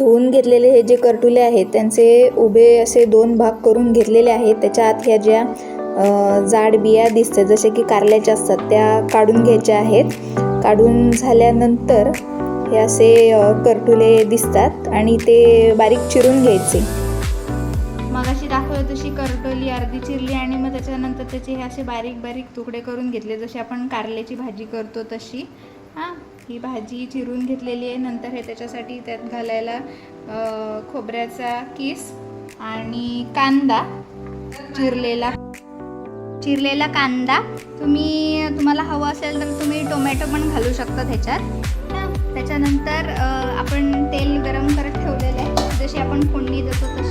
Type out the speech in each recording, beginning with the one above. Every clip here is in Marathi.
धुवून घेतलेले हे जे करटुले आहेत त्यांचे उभे असे दोन भाग करून घेतलेले आहेत. त्याच्या आत ह्या ज्या जाड बिया दिसतात जसे की कारल्याच्या असतात त्या काढून घ्यायच्या आहेत. काढून झाल्यानंतर हे असे करटुले दिसतात आणि ते बारीक चिरून घ्यायचे. मगाशी दाखवलं तशी करटोली अर्धी चिरली आणि मग त्याच्यानंतर त्याचे हे असे बारीक बारीक तुकडे करून घेतले जशी आपण कारल्याची भाजी करतो तशी. हां ही भाजी चिरून घेतलेली आहे. नंतर हे त्याच्यासाठी त्यात घालायला खोबऱ्याचा किस आणि कांदा चिरलेला. चिरलेला कांदा. तुम्ही तुम्हाला हवं असेल तर तुम्ही टोमॅटो पण घालू शकता त्याच्यात. त्याच्यानंतर आपण तेल गरम करत ठेवलेलं आहे. जशी आपण फोडणी देतो तशी.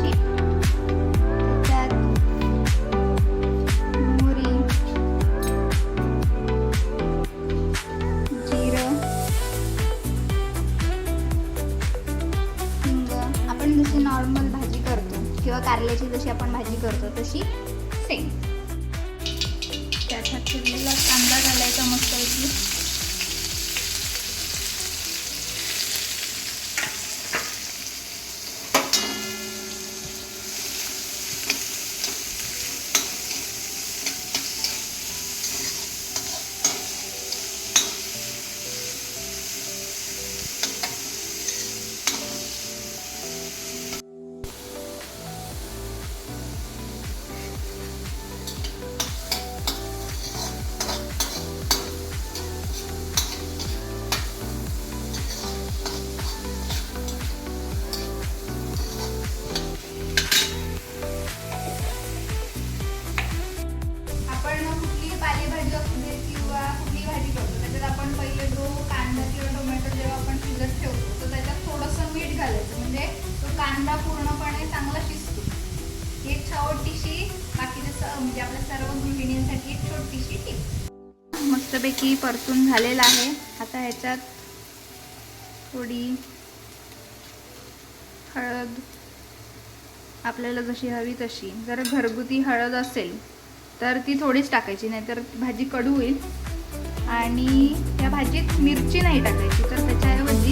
किंवा कारल्याची जशी आपण भाजी करतो तशी सेम त्याच्यात चिरलेला कांदा घालायचा मस्तपैकी. म्हणजे आपल्या सर्व गृहिणींसाठी एक छोटीशी टीप मस्तपैकी परतून झालेला आहे. आता ह्याच्यात थोडी हळद आपल्याला जशी हवी तशी. जर घरगुती हळद असेल तर ती थोडीच टाकायची नाहीतर भाजी कडू होईल. आणि त्या भाजीत मिरची नाही टाकायची तर त्याच्याऐवजी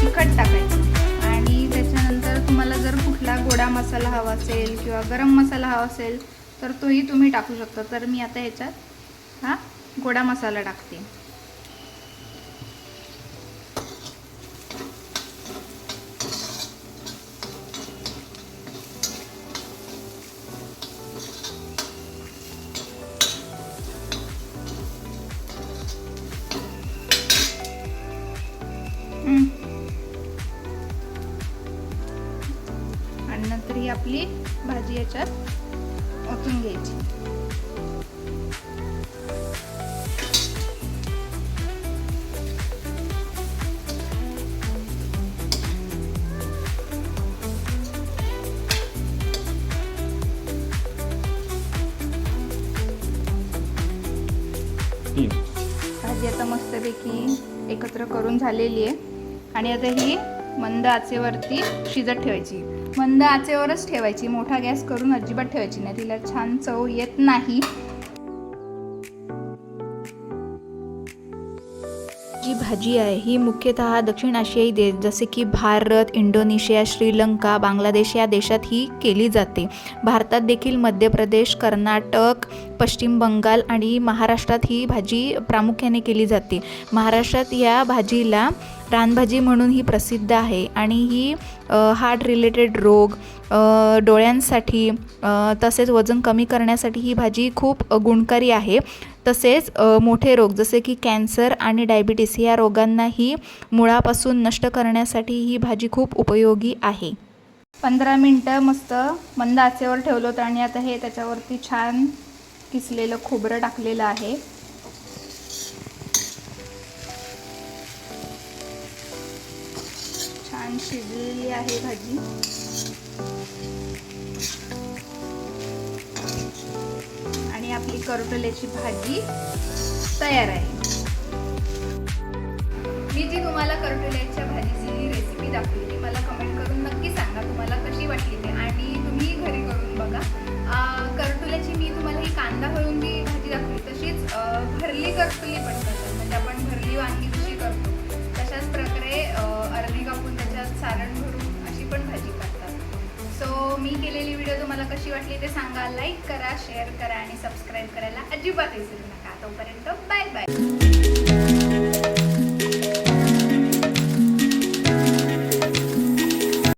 तिखट टाकायची. आणि त्याच्यानंतर तुम्हाला जर कुठला गोडा मसाला हवा असेल किंवा गरम मसाला हवा असेल तर तोही तुम्ही टाकू शकता. तर मी आता ह्याच्यात हा गोडा मसाला टाकते. आणि नंतर ही आपली भाजी याच्यात ओतून घ्यायची. भाजी आता मस्तपैकी एकत्र करून झालेली आहे. आणि आता ही मंद आचेवरती शिजत ठेवायची. मंद आचेवरच ठेवायची. मोठा गॅस करून अजिबात ठेवायची नाही. तिला छान चव येत नाही. जी भाजी आहे ही मुख्यतः दक्षिण आशियाई देश जसे की भारत इंडोनेशिया श्रीलंका बांगलादेश या देशात ही केली जाते. भारतात देखील मध्य प्रदेश कर्नाटक पश्चिम बंगाल आणि महाराष्ट्रात ही भाजी प्रामुख्याने केली जाते. महाराष्ट्रात या भाजीला रानभाजी म्हणून ही प्रसिद्ध आहे आणि ही हार्ट रिलेटेड रोग डोळ्यांसाठी तसेच वजन कमी करण्यासाठी ही भाजी खूप गुणकारी आहे. तसेच मोठे रोग जसे की कॅन्सर आणि डायबिटीस या रोगांनाही मुळापासून नष्ट करण्यासाठी ही भाजी खूप उपयोगी आहे. पंधरा मिनटं मस्त मंद आचेवर ठेवलं होतं आणि आता हे त्याच्यावरती छान किसलेलं खोबरं टाकलेलं आहे. छान शिजलेली आहे भाजी. आणि आपली करटोल्याची भाजी तयार आहे. मी जी तुम्हाला करटोल्याच्या भाजीची रेसिपी दाखवली ती मला कमेंट करून नक्की सांगा तुम्हाला कशी वाटली ते. आणि तुम्ही घरी करून बघा. करटोल्याची मी तुम्हाला ही कांदा भरून ती भाजी दाखवली. तशीच भरली करटोली पण करतात. म्हणजे आपण भरली वांगी कशी करतो कारण म्हणून अशी पण भाजी करतात सो मी केलेली व्हिडिओ तुम्हाला कशी वाटली ते सांगा. लाईक करा शेअर करा आणि सबस्क्राईब करायला अजिबात विसरू नका. तोपर्यंत बाय बाय